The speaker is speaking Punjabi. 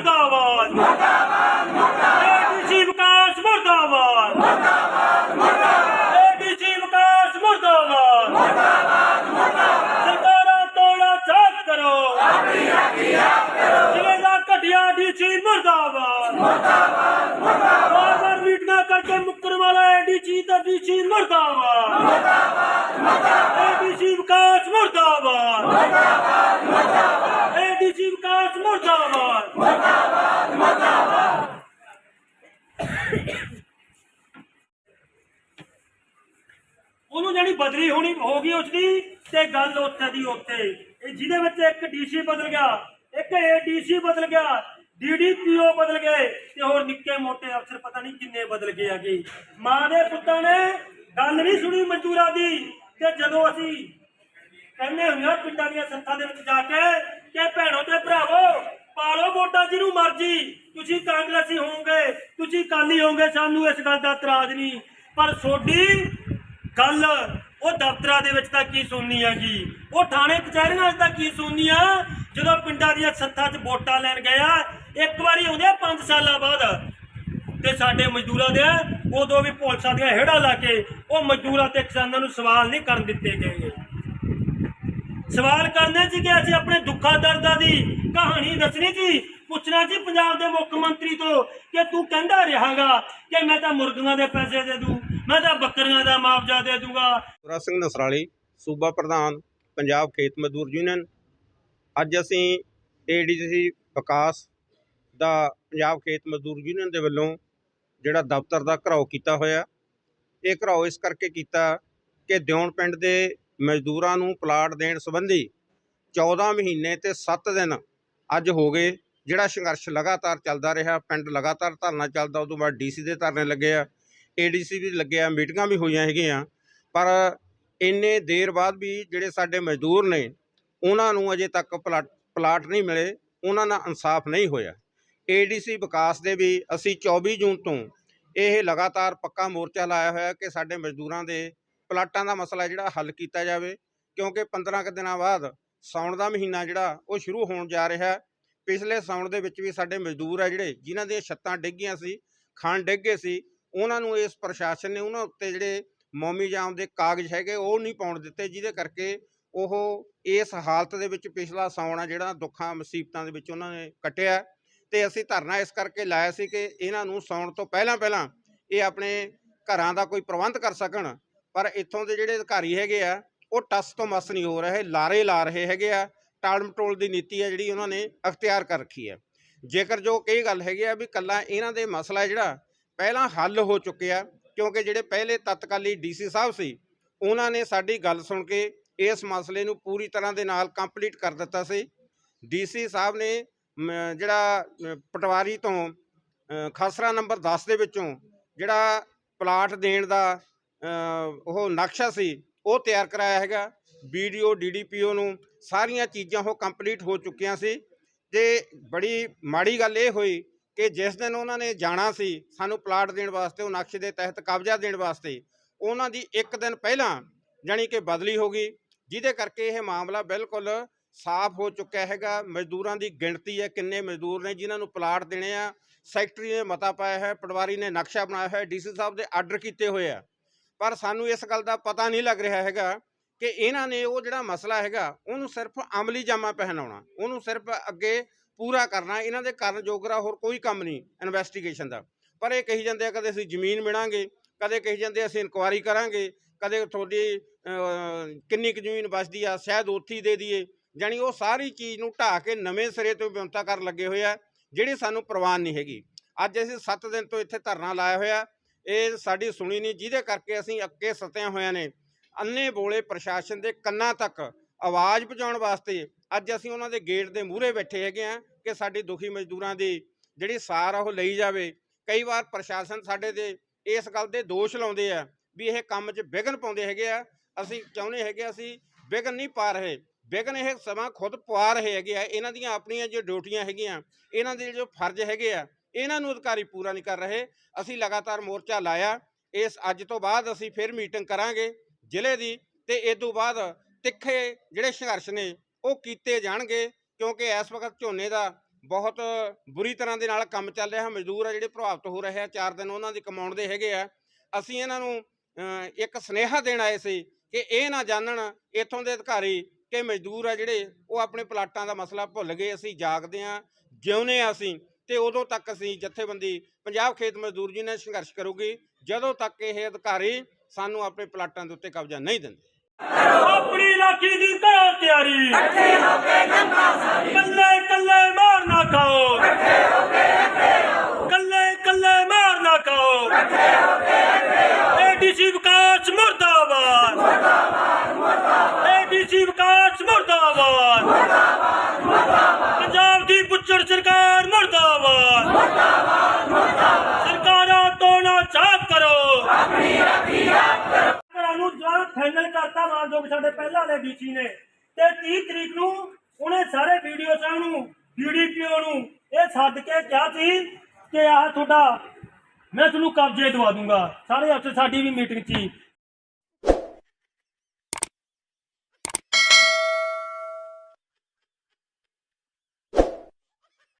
ਮੁਰਦਾਬਾਦ। ਮੁਰਦਾਬਾਦ ਮੁਰਦਾਬਾਦ ਏਡੀਸੀ ਵਿਕਾਸ ਮੁਰਦਾਬਾਦ। ਮੁਰਦਾਬਾਦ ਮੁਰਦਾਬਾਦ ਏਡੀਸੀ ਵਿਕਾਸ ਮੁਰਦਾਬਾਦ। ਮੁਰਦਾਬਾਦ ਮੁਰਦਾਬਾਦ ਸਰਕਾਰਾਂ ਤੋੜਾ ਛਾਪ ਕਰੋ। ਆਪਣੀ ਰਾਖੀ ਆਪ ਕਰੋ ਜਿਵੇਂ ਦਾ ਘਟਿਆ ਡੀਸੀ ਮੁਰਦਾਬਾਦ। ਮੁਰਦਾਬਾਦ ਮੁਰਦਾਬਾਦ ਬਾਰ ਮੀਟਿੰਗਾਂ ਕਰਕੇ ਮੁੱਕਰ ਵਾਲਾ ਏਡੀਸੀ ਤਾਂ ਡੀਸੀ ਮੁਰਦਾਬਾਦ। ਮੁਰਦਾਬਾਦ ਮੁਰਦਾਬਾਦ ਏਡੀਸੀ ਵਿਕਾਸ ਮੁਰਦਾਬਾਦ ਮੁਰਦਾਬਾਦ ਏਡੀਸੀ ਵਿਕਾਸ ਮੁਰਦਾਬਾਦ ਉਹਨੂੰ ਜਿਹੜੀ ਬਦਲੀ ਹੋਣੀ ਹੋ ਗਈ ਉਸਦੀ ਤੇ ਗੱਲ ਉੱਥੇ ਦੀ ਉੱਥੇ। ਇਹ ਜਿਹਦੇ ਵਿੱਚ ਇੱਕ ਡੀਸੀ ਬਦਲ ਗਿਆ, ਇੱਕ ਏਡੀਸੀ ਬਦਲ ਗਿਆ ਡੀਡੀਪੀਓ ਬਦਲ ਗਏ ਤੇ ਹੋਰ ਨਿੱਕੇ ਮੋਟੇ ਅਫਸਰ ਪਤਾ ਨਹੀਂ ਕਿੰਨੇ ਬਦਲ ਗਏ ਹੈਗੇ। ਮਾਂ ਦੇ ਪੁੱਤਾਂ ਨੇ ਗੱਲ ਨਹੀਂ ਸੁਣੀ ਮਜ਼ਦੂਰਾਂ ਦੀ ਤੇ ਜਦੋਂ ਅਸੀਂ ਕਹਿੰਦੇ ਹੁੰਦੇ ਆ ਪਿੰਡਾਂ ਦੀਆਂ ਸੰਤਾਂ ਦੇ ਵਿੱਚ ਜਾ ਕੇ ਕਿ ਭੈਣੋ ਤੇ ਭਰਾਵੋ, ਪਾਲੋ ਵੋਟਾਂ ਜਿਹਨੂੰ ਮਰਜ਼ੀ, ਤੁਸੀਂ ਕਾਂਗਰਸੀ ਹੋਵੋਗੇ, ਤੁਸੀਂ ਕਾਲੀ ਹੋਵੋਗੇ, ਸਾਨੂੰ ਇਸ ਗੱਲ ਦਾ ਇਤਰਾਜ਼ ਨਹੀਂ। ਪਰ ਸੋਡੀ ਕੱਲ ਉਹ ਦਫ਼ਤਰਾਂ ਦੇ ਵਿੱਚ ਤਾਂ ਕੀ ਸੁਣਨੀ ਹੈਗੀ? ਉਹ ਥਾਣੇ ਕਚਹਿਰੀਆਂ 'ਚ ਤਾਂ ਕੀ ਸੁਣਨੀ ਆ? ਜਦੋਂ ਪਿੰਡਾਂ ਦੀਆਂ ਸੱਥਾਂ 'ਚ ਵੋਟਾਂ ਲੈਣ ਗਏ ਇੱਕ ਵਾਰੀ ਆਉਂਦੇ ਆ 5 ਸਾਲਾਂ ਬਾਅਦ। ਤੇ ਸਾਡੇ ਮਜ਼ਦੂਰਾਂ ਦੇ, ਉਦੋਂ ਵੀ ਪੁਲਿਸਾਂ ਦੀਆਂ ਹੇੜਾਂ ਲਾ ਕੇ ਉਹ ਮਜ਼ਦੂਰਾਂ ਤੇ ਕਿਸਾਨਾਂ ਨੂੰ ਸਵਾਲ ਨਹੀਂ ਕਰਨ ਦਿੱਤੇ ਗਏ। ਸਵਾਲ ਕਰਨੇ ਸੀ ਕਿ ਅਸੀਂ ਆਪਣੇ ਦੁੱਖਾਂ ਦਰਦਾਂ ਦੀ ਕਹਾਣੀ ਦੱਸਣੀ ਸੀ? ਪੁੱਛਣਾ ਸੀ ਪੰਜਾਬ ਦੇ ਮੁੱਖ ਮੰਤਰੀ ਤੋਂ ਕਿ ਤੂੰ ਕਹਿੰਦਾ ਰਿਹਾਗਾ ਕਿ ਮੈਂ ਤਾਂ ਮੁਰਗੀਆਂ ਦੇ ਪੈਸੇ ਦੇ ਦੂੰ। ਮੈਂ ਤਾਂ ਬੱਕਰੀਆਂ ਦਾ ਮੁਆਵਜ਼ਾ ਦੇ ਦੂੰਗਾ। ਸੁਰਾ ਸਿੰਘ ਨਸਰਾਲੀ, ਸੂਬਾ ਪ੍ਰਧਾਨ, ਪੰਜਾਬ ਖੇਤ ਮਜ਼ਦੂਰ ਯੂਨੀਅਨ। ਅੱਜ ਅਸੀਂ ਏਡੀਸੀ ਵਿਕਾਸ ਦਾ ਪੰਜਾਬ ਖੇਤ ਮਜ਼ਦੂਰ ਯੂਨੀਅਨ ਦੇ ਵੱਲੋਂ ਜਿਹੜਾ ਦਫ਼ਤਰ ਦਾ ਘਰਾਓ ਕੀਤਾ ਹੋਇਆ, ਇਹ ਘਰਾਓ ਇਸ ਕਰਕੇ ਕੀਤਾ ਕਿ ਦਿਉਣ ਪਿੰਡ ਦੇ ਮਜ਼ਦੂਰਾਂ ਨੂੰ ਪਲਾਟ ਦੇਣ ਸੰਬੰਧੀ 14 ਮਹੀਨੇ ਤੇ 7 ਦਿਨ ਅੱਜ ਹੋ ਗਏ, ਜਿਹੜਾ ਸੰਘਰਸ਼ ਲਗਾਤਾਰ ਚੱਲਦਾ ਰਿਹਾ, ਪਿੰਡ ਲਗਾਤਾਰ ਧਰਨਾ ਚੱਲਦਾ, ਉਦੋਂ ਬਾਅਦ ਡੀਸੀ ਦੇ ਧਰਨੇ ਲੱਗੇ ਆ। ਏਡੀਸੀ ਵੀ ਲੱਗਿਆ, ਮੀਟਿੰਗਾਂ ਵੀ ਹੋਈਆਂ ਹੈਗੀਆਂ। ਪਰ ਇੰਨੇ ਦੇਰ ਬਾਅਦ ਵੀ ਜਿਹੜੇ ਸਾਡੇ ਮਜ਼ਦੂਰ ਨੇ, ਉਹਨਾਂ ਨੂੰ ਅਜੇ ਤੱਕ ਪਲਾਟ ਪਲਾਟ ਨਹੀਂ ਮਿਲੇ, ਉਹਨਾਂ ਨਾਲ ਇਨਸਾਫ ਨਹੀਂ ਹੋਇਆ। ਏਡੀਸੀ ਵਿਕਾਸ ਦੇ ਵੀ ਅਸੀਂ 24 ਜੂਨ ਤੋਂ ਇਹ ਲਗਾਤਾਰ ਪੱਕਾ ਮੋਰਚਾ ਲਾਇਆ ਹੋਇਆ ਕਿ ਸਾਡੇ ਮਜ਼ਦੂਰਾਂ ਦੇ ਪਲਾਟਾਂ ਦਾ ਮਸਲਾ ਜਿਹੜਾ ਹੱਲ ਕੀਤਾ ਜਾਵੇ, ਕਿਉਂਕਿ 15 ਕੁ ਦਿਨਾਂ ਬਾਅਦ ਸਾਉਣ ਦਾ ਮਹੀਨਾ ਜਿਹੜਾ ਉਹ ਸ਼ੁਰੂ ਹੋਣ ਜਾ ਰਿਹਾ ਪਿਛਲੇ ਸਾਉਣ ਦੇ ਵਿੱਚ ਵੀ ਸਾਡੇ ਮਜ਼ਦੂਰ ਆ ਜਿਹੜੇ, ਜਿਨ੍ਹਾਂ ਦੀਆਂ ਛੱਤਾਂ ਡਿੱਗੀਆਂ ਸੀ, ਖਾਣ ਡਿੱਗੇ ਸੀ ਉਹਨਾਂ ਨੂੰ ਇਸ ਪ੍ਰਸ਼ਾਸਨ ਨੇ ਉਹਨਾਂ ਉੱਤੇ ਜਿਹੜੇ ਮੌਮੀ ਜਾਮ ਦੇ ਕਾਗਜ਼ ਹੈਗੇ ਉਹ ਨਹੀਂ ਪਾਉਣ ਦਿੱਤੇ, ਜਿਹਦੇ ਕਰਕੇ ਉਹ ਇਸ ਹਾਲਤ ਦੇ ਵਿੱਚ ਪਿਛਲਾ ਸਾਉਣ ਜਿਹੜਾ ਦੁੱਖਾਂ, ਮੁਸੀਬਤਾਂ ਦੇ ਵਿੱਚ ਉਹਨਾਂ ਨੇ ਕੱਟਿਆ। ਤੇ ਅਸੀਂ ਧਰਨਾ ਇਸ ਕਰਕੇ ਲਾਇਆ ਸੀ ਕਿ ਇਹਨਾਂ ਨੂੰ ਸੌਣ ਤੋਂ ਪਹਿਲਾਂ ਪਹਿਲਾਂ ਇਹ ਆਪਣੇ ਘਰਾਂ ਦਾ ਕੋਈ ਪ੍ਰਬੰਧ ਕਰ ਸਕਣ, ਪਰ ਇੱਥੋਂ ਦੇ ਜਿਹੜੇ ਅਧਿਕਾਰੀ ਹੈਗੇ ਆ, ਉਹ ਟਸ ਤੋਂ ਮਸ ਨਹੀਂ ਹੋ ਰਹੇ, ਲਾਰੇ ਲਾ ਰਹੇ ਹੈਗੇ ਆ, ਟਾਲ ਮਟੋਲ ਦੀ ਨੀਤੀ ਹੈ ਜਿਹੜੀ ਉਹਨਾਂ ਨੇ ਅਖਤਿਆਰ ਕਰ ਰੱਖੀ ਹੈ ਜੇਕਰ ਜੋ ਕਈ ਗੱਲ ਹੈਗੀ ਆ ਵੀ ਕੱਲਾ ਇਹਨਾਂ ਦੇ ਮਸਲਾ ਜਿਹੜਾ ਪਹਿਲਾਂ ਹੱਲ ਹੋ ਚੁੱਕਿਆ ਕਿਉਂਕਿ ਜਿਹੜੇ ਪਹਿਲੇ ਤਤਕਾਲੀ ਡੀਸੀ ਸਾਹਿਬ ਸੀ ਉਹਨਾਂ ਨੇ ਸਾਡੀ ਗੱਲ ਸੁਣ ਕੇ ਇਸ ਮਸਲੇ ਨੂੰ ਪੂਰੀ ਤਰ੍ਹਾਂ ਦੇ ਨਾਲ ਕੰਪਲੀਟ ਕਰ ਦਿੱਤਾ ਸੀ। ਡੀਸੀ ਸਾਹਿਬ ਨੇ ਜਿਹੜਾ ਪਟਵਾਰੀ ਤੋਂ ਅ, ਖਸਰਾ ਨੰਬਰ 10 ਦੇ ਵਿੱਚੋਂ ਜਿਹੜਾ ਪਲਾਟ ਦੇਣ ਦਾ ਉਹ ਨਕਸ਼ਾ ਸੀ ਉਹ ਤਿਆਰ ਕਰਾਇਆ ਹੈਗਾ। ਵੀਡੀਓ ਡੀਡੀਪੀਓ ਨੂੰ ਸਾਰੀਆਂ ਚੀਜ਼ਾਂ ਉਹ ਕੰਪਲੀਟ ਹੋ ਚੁੱਕੀਆਂ ਸੀ। ਤੇ ਬੜੀ ਮਾੜੀ ਗੱਲ ਇਹ ਹੋਈ ਕਿ ਜਿਸ ਦਿਨ ਉਹਨਾਂ ਨੇ ਜਾਣਾ ਸੀ, ਸਾਨੂੰ ਪਲਾਟ ਦੇਣ ਵਾਸਤੇ, ਉਹ ਨਕਸ਼ੇ ਦੇ ਤਹਿਤ ਕਬਜ਼ਾ ਦੇਣ ਵਾਸਤੇ, ਉਹਨਾਂ ਦੀ ਇੱਕ ਦਿਨ ਪਹਿਲਾਂ ਜਾਣੀ ਕਿ ਬਦਲੀ ਹੋ ਗਈ, ਜਿਹਦੇ ਕਰਕੇ ਇਹ ਮਾਮਲਾ ਬਿਲਕੁਲ ਸਾਫ਼ ਹੋ ਚੁੱਕਿਆ ਹੈਗਾ। ਮਜ਼ਦੂਰਾਂ ਦੀ ਗਿਣਤੀ ਹੈ ਕਿੰਨੇ ਮਜ਼ਦੂਰ ਨੇ ਜਿਨ੍ਹਾਂ ਨੂੰ ਪਲਾਟ ਦੇਣੇ ਆ। ਸੈਕਟਰੀ ਨੇ ਮਤਾ ਪਾਇਆ ਹੈ, ਪਟਵਾਰੀ ਨੇ ਨਕਸ਼ਾ ਬਣਾਇਆ ਹੈ ਡੀਸੀ ਸਾਹਿਬ ਦੇ ਆਰਡਰ ਕੀਤੇ ਹੋਏ ਆ। ਪਰ ਸਾਨੂੰ ਇਸ ਗੱਲ ਦਾ ਪਤਾ ਨਹੀਂ ਲੱਗ ਰਿਹਾ ਹੈਗਾ ਕਿ ਇਹਨਾਂ ਨੇ ਉਹ ਜਿਹੜਾ ਮਸਲਾ ਹੈਗਾ, ਉਹਨੂੰ ਸਿਰਫ ਅਮਲੀ ਜਾਮਾ ਪਹਿਨਾਉਣਾ, ਉਹਨੂੰ ਸਿਰਫ ਅੱਗੇ ਪੂਰਾ ਕਰਨਾ, ਇਹਨਾਂ ਦੇ ਕਰਨ ਜੋਗਰਾ ਹੋਰ ਕੋਈ ਕੰਮ ਨਹੀਂ ਇਨਵੈਸਟੀਗੇਸ਼ਨ ਦਾ। ਪਰ ਇਹ ਕਹੀ ਜਾਂਦੇ ਆ, ਕਦੇ ਅਸੀਂ ਜ਼ਮੀਨ ਮਿਣਾਂਗੇ ਕਦੇ ਕਹੀ ਜਾਂਦੇ ਅਸੀਂ ਇਨਕੁਆਇਰੀ ਕਰਾਂਗੇ, ਕਦੇ ਤੁਹਾਡੀ ਕਿੰਨੀ ਕੁ ਜ਼ਮੀਨ ਬਚਦੀ ਆ, ਸ਼ਾਇਦ ਉੱਥੇ ਦੇ ਦਈਏ। ਜਾਣੀ ਉਹ ਸਾਰੀ ਚੀਜ਼ ਨੂੰ ਢਾਹ ਕੇ ਨਵੇਂ ਸਿਰੇ ਤੋਂ ਵਿਉਂਤਾ ਕਰਨ ਲੱਗੇ ਹੋਏ ਆ, ਜਿਹੜੀ ਸਾਨੂੰ ਪ੍ਰਵਾਨ ਨਹੀਂ ਹੈਗੀ। ਅੱਜ ਅਸੀਂ 7 ਦਿਨ ਤੋਂ ਇੱਥੇ ਧਰਨਾ ਲਾਇਆ ਹੋਇਆ, ਇਹ ਸਾਡੀ ਸੁਣੀ ਨਹੀਂ, ਜਿਹਦੇ ਕਰਕੇ ਅਸੀਂ ਅੱਕੇ ਸਤਿਆਂ ਹੋਇਆਂ ਨੇ, ਅੰਨੇ ਬੋਲੇ ਪ੍ਰਸ਼ਾਸਨ ਦੇ ਕੰਨਾਂ ਤੱਕ ਆਵਾਜ਼ ਪਹੁੰਚਾਉਣ ਵਾਸਤੇ ਅੱਜ ਅਸੀਂ ਉਹਨਾਂ ਦੇ ਗੇਟ ਦੇ ਮੂਹਰੇ ਬੈਠੇ ਹੈਗੇ ਆ ਕਿ ਸਾਡੀ ਦੁਖੀ ਮਜ਼ਦੂਰਾਂ ਦੀ ਜਿਹੜੀ ਸਾਰ ਆ ਉਹ ਲਈ ਜਾਵੇ। ਕਈ ਵਾਰ ਪ੍ਰਸ਼ਾਸਨ ਸਾਡੇ ਤੇ ਇਸ ਗੱਲ ਦੇ ਦੋਸ਼ ਲਾਉਂਦੇ ਆ ਵੀ ਇਹ ਕੰਮ 'ਚ ਵਿਘਨ ਪਾਉਂਦੇ ਹੈਗੇ ਆ। ਅਸੀਂ ਚਾਹੁੰਦੇ ਹੈਗੇ ਅਸੀਂ ਵਿਘਨ ਨਹੀਂ ਪਾ ਰਹੇ। ਵਿਘਨ ਇਹ ਸਮਾਂ ਖੁਦ ਪਵਾ ਰਹੇ ਹੈਗੇ ਆ। ਇਹਨਾਂ ਦੀਆਂ ਆਪਣੀਆਂ ਜੋ ਡਿਊਟੀਆਂ ਹੈਗੀਆਂ, ਇਹਨਾਂ ਦੇ ਜੋ ਫਰਜ਼ ਹੈਗੇ ਆ, ਇਹਨਾਂ ਨੂੰ ਅਧਿਕਾਰੀ ਪੂਰਾ ਨਹੀਂ ਕਰ ਰਹੇ। ਅਸੀਂ ਲਗਾਤਾਰ ਮੋਰਚਾ ਲਾਇਆ। ਇਸ ਅੱਜ ਤੋਂ ਬਾਅਦ ਅਸੀਂ ਫਿਰ ਮੀਟਿੰਗ ਕਰਾਂਗੇ ਜ਼ਿਲ੍ਹੇ ਦੀ ਤੇ ਇਸ ਤੋਂ ਬਾਅਦ ਤਿੱਖੇ ਜਿਹੜੇ ਸੰਘਰਸ਼ ਨੇ ਉਹ ਕੀਤੇ ਜਾਣਗੇ। ਕਿਉਂਕਿ ਇਸ ਵਕਤ ਝੋਨੇ ਦਾ ਬਹੁਤ ਬੁਰੀ ਤਰ੍ਹਾਂ ਦੇ ਨਾਲ ਕੰਮ ਚੱਲ ਰਿਹਾ, ਮਜ਼ਦੂਰ ਆ ਜਿਹੜੇ ਪ੍ਰਭਾਵਿਤ ਹੋ ਰਹੇ ਆ, ਚਾਰ ਦਿਨ ਉਹਨਾਂ ਦੀ ਕਮਾਉਣ ਦੇ ਹੈਗੇ ਆ। ਅਸੀਂ ਇਹਨਾਂ ਨੂੰ ਇੱਕ ਸਨੇਹਾ ਦੇਣ ਆਏ ਸੀ ਕਿ ਇਹ ਨਾ ਜਾਣਨ ਇੱਥੋਂ ਦੇ ਅਧਿਕਾਰੀ ਕਿ ਮਜ਼ਦੂਰ ਆ ਜਿਹੜੇ ਉਹ ਆਪਣੇ ਪਲਾਟਾਂ ਦਾ ਮਸਲਾ ਭੁੱਲ ਗਏ, ਅਸੀਂ ਜਾਗਦੇ ਆ ਜਿਉਂਦੇ ਆ ਅਸੀਂ ਤੇ ਉਦੋਂ ਤੱਕ ਅਸੀਂ ਜਥੇਬੰਦੀ, ਪੰਜਾਬ ਖੇਤ ਮਜ਼ਦੂਰ ਜੀ ਨੇ ਸੰਘਰਸ਼ ਕਰੂਗੀ, ਜਦੋਂ ਤੱਕ ਇਹ ਅਧਿਕਾਰੀ ਸਾਨੂੰ ਆਪਣੇ ਪਲਾਟਾਂ ਦੇ ਉੱਤੇ ਕਬਜ਼ਾ ਨਹੀਂ ਦਿੰਦੇ। ਆਪਣੀ ਰਾਖੀ ਦੀ ਕਰੋ ਤਿਆਰੀ। ਇਕੱਠੇ ਹੋ ਕੇ ਜੰਗਾ ਸਾਰੀ। ਕੱਲੇ ਕੱਲੇ ਮਾਰ ਨਾ ਖਾਓ। ਇਕੱਠੇ ਹੋ ਕੇ ਅੱਗੇ ਕੱਲੇ ਕੱਲੇ ਮਾਰ ਨਾ ਖਾਓ। ਇਕੱਠੇ ਹੋ ਕੇ ਅੱਗੇ ਏਡੀਸੀ ਵਿਕਾਸ ਮੁਰਦਾਬਾਦ। ਮੁਰਦਾਬਾਦ ਮੁਰਦਾਬਾਦ। ਏਡੀਸੀ ਵਿਕਾਸ ਮੁਰਦਾਬਾਦ ਮੁਰਦਾਬਾਦ ਮੁਰਦਾਬਾਦ ਪੰਜਾਬ ਦੀ ਪੁੱਛੜ ਸਰਕਾਰ ਮੁਰਦਾਬਾਦ ਮੁਰਦਾਬਾਦ ਮੁਰਦਾਬਾਦ ਸਰਕਾਰਾਂ ਤੋਂ ਨਾ ਚਾਪ ਕਰੋ ਘਰਾਂ ਨੂੰ ਜਿਹੜਾ ਫਾਈਨਲ ਕਰਤਾ ਮਾਨਯੋਗ ਸਾਡੇ ਪਹਿਲਾਂ ਨੇ। ਤੇ 30 ਤਰੀਕ ਨੂੰ ਉਹਨੇ ਸਾਰੇ ਵੀਡੀਓ ਸਾਹਿਬ ਨੂੰ ਡੀਡੀਪੀਓ ਨੂੰ ਇਹ ਸੱਦ ਕੇ ਕਿਹਾ ਸੀ ਕਿ ਆਹ ਤੁਹਾਡਾ, ਮੈਂ ਤੁਹਾਨੂੰ ਕਬਜ਼ੇ ਦਵਾ ਦੂੰਗਾ। ਸਾਰੇ ਅਫਸਰ ਸਾਡੀ ਵੀ ਮੀਟਿੰਗ ਸੀ।